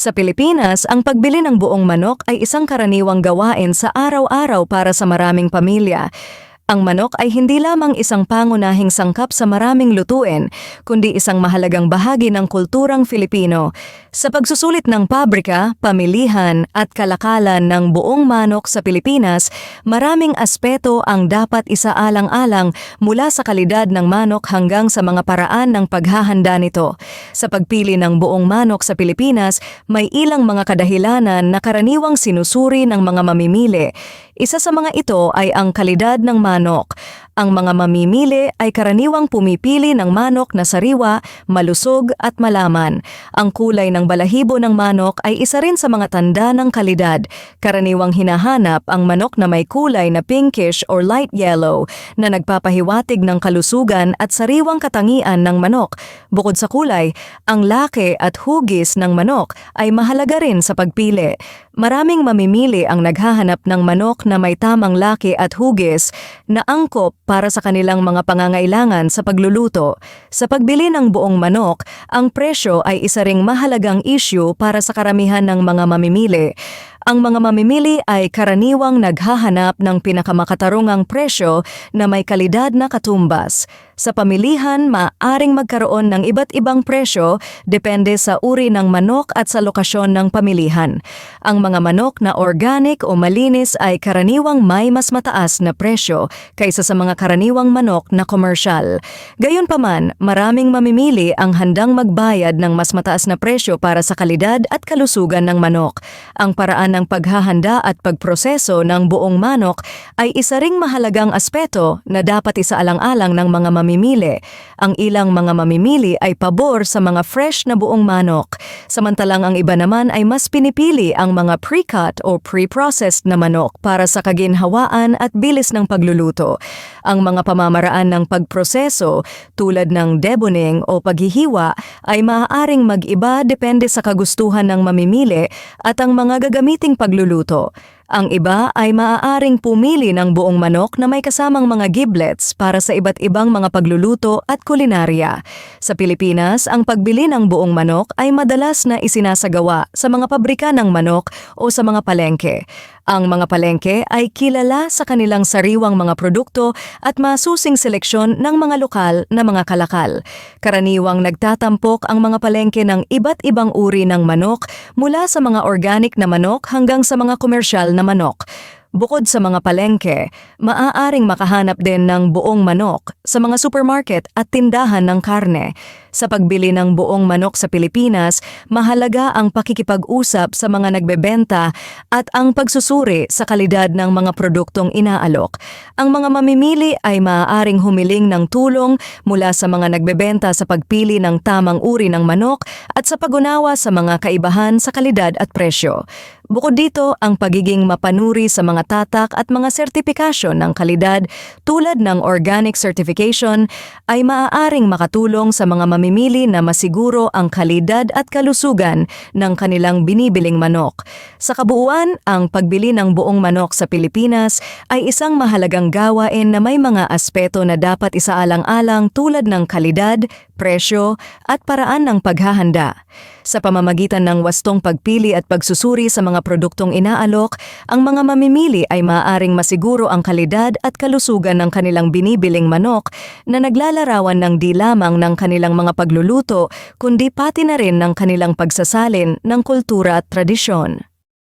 Sa Pilipinas, ang pagbili ng buong manok ay isang karaniwang gawain sa araw-araw para sa maraming pamilya. Ang manok ay hindi lamang isang pangunahing sangkap sa maraming lutuin, kundi isang mahalagang bahagi ng kulturang Filipino. Sa pagsusulit ng pabrika, pamilihan at kalakalan ng buong manok sa Pilipinas, maraming aspeto ang dapat isaalang-alang mula sa kalidad ng manok hanggang sa mga paraan ng paghahanda nito. Sa pagpili ng buong manok sa Pilipinas, may ilang mga kadahilanan na karaniwang sinusuri ng mga mamimili. Isa sa mga ito ay ang kalidad ng manok. Ang mga mamimili ay karaniwang pumipili ng manok na sariwa, malusog at malaman. Ang kulay ng balahibo ng manok ay isa rin sa mga tanda ng kalidad. Karaniwang hinahanap ang manok na may kulay na pinkish or light yellow na nagpapahiwatig ng kalusugan at sariwang katangian ng manok. Bukod sa kulay, ang laki at hugis ng manok ay mahalaga rin sa pagpili. Maraming mamimili ang naghahanap ng manok na may tamang laki at hugis na angkop para sa kanilang mga pangangailangan sa pagluluto. Sa pagbili ng buong manok, ang presyo ay isa ring mahalagang issue para sa karamihan ng mga mamimili. Ang mga mamimili ay karaniwang naghahanap ng pinakamakatarungang presyo na may kalidad na katumbas. Sa pamilihan, maaring magkaroon ng iba't ibang presyo depende sa uri ng manok at sa lokasyon ng pamilihan. Ang mga manok na organic o malinis ay karaniwang may mas mataas na presyo kaysa sa mga karaniwang manok na komersyal. Gayunpaman, maraming mamimili ang handang magbayad ng mas mataas na presyo para sa kalidad at kalusugan ng manok. Ang paraan paghahanda at pagproseso ng buong manok ay isa ring mahalagang aspeto na dapat isaalang-alang ng mga mamimili. Ang ilang mga mamimili ay pabor sa mga fresh na buong manok, samantalang ang iba naman ay mas pinipili ang mga pre-cut o pre-processed na manok para sa kaginhawaan at bilis ng pagluluto. Ang mga pamamaraan ng pagproseso tulad ng deboning o paghihiwa ay maaaring mag-iba depende sa kagustuhan ng mamimili at ang mga gagamiting pagluluto. Ang iba ay maaaring pumili ng buong manok na may kasamang mga giblets para sa iba't ibang mga pagluluto at kulinarya. Sa Pilipinas, ang pagbili ng buong manok ay madalas na isinasagawa sa mga pabrika ng manok o sa mga palengke. Ang mga palengke ay kilala sa kanilang sariwang mga produkto at masusing seleksyon ng mga lokal na mga kalakal. Karaniwang nagtatampok ang mga palengke ng iba't ibang uri ng manok mula sa mga organic na manok hanggang sa mga komersyal na manok. Bukod sa mga palengke, maaaring makahanap din ng buong manok sa mga supermarket at tindahan ng karne. Sa pagbili ng buong manok sa Pilipinas, mahalaga ang pakikipag-usap sa mga nagbebenta at ang pagsusuri sa kalidad ng mga produktong inaalok. Ang mga mamimili ay maaaring humiling ng tulong mula sa mga nagbebenta sa pagpili ng tamang uri ng manok at sa pagunawa sa mga kaibahan sa kalidad at presyo. Bukod dito, ang pagiging mapanuri sa mga tatak at mga sertipikasyon ng kalidad tulad ng organic certification ay maaaring makatulong sa mga mamimili na masiguro ang kalidad at kalusugan ng kanilang binibiling manok. Sa kabuuan, ang pagbili ng buong manok sa Pilipinas ay isang mahalagang gawain na may mga aspeto na dapat isaalang-alang tulad ng kalidad, presyo at paraan ng paghahanda. Sa pamamagitan ng wastong pagpili at pagsusuri sa mga produktong inaalok, ang mga mamimili ay maaaring masiguro ang kalidad at kalusugan ng kanilang binibiling manok na naglalarawan ng di lamang ng kanilang mga pagluluto kundi pati na rin ng kanilang pagsasalin ng kultura at tradisyon.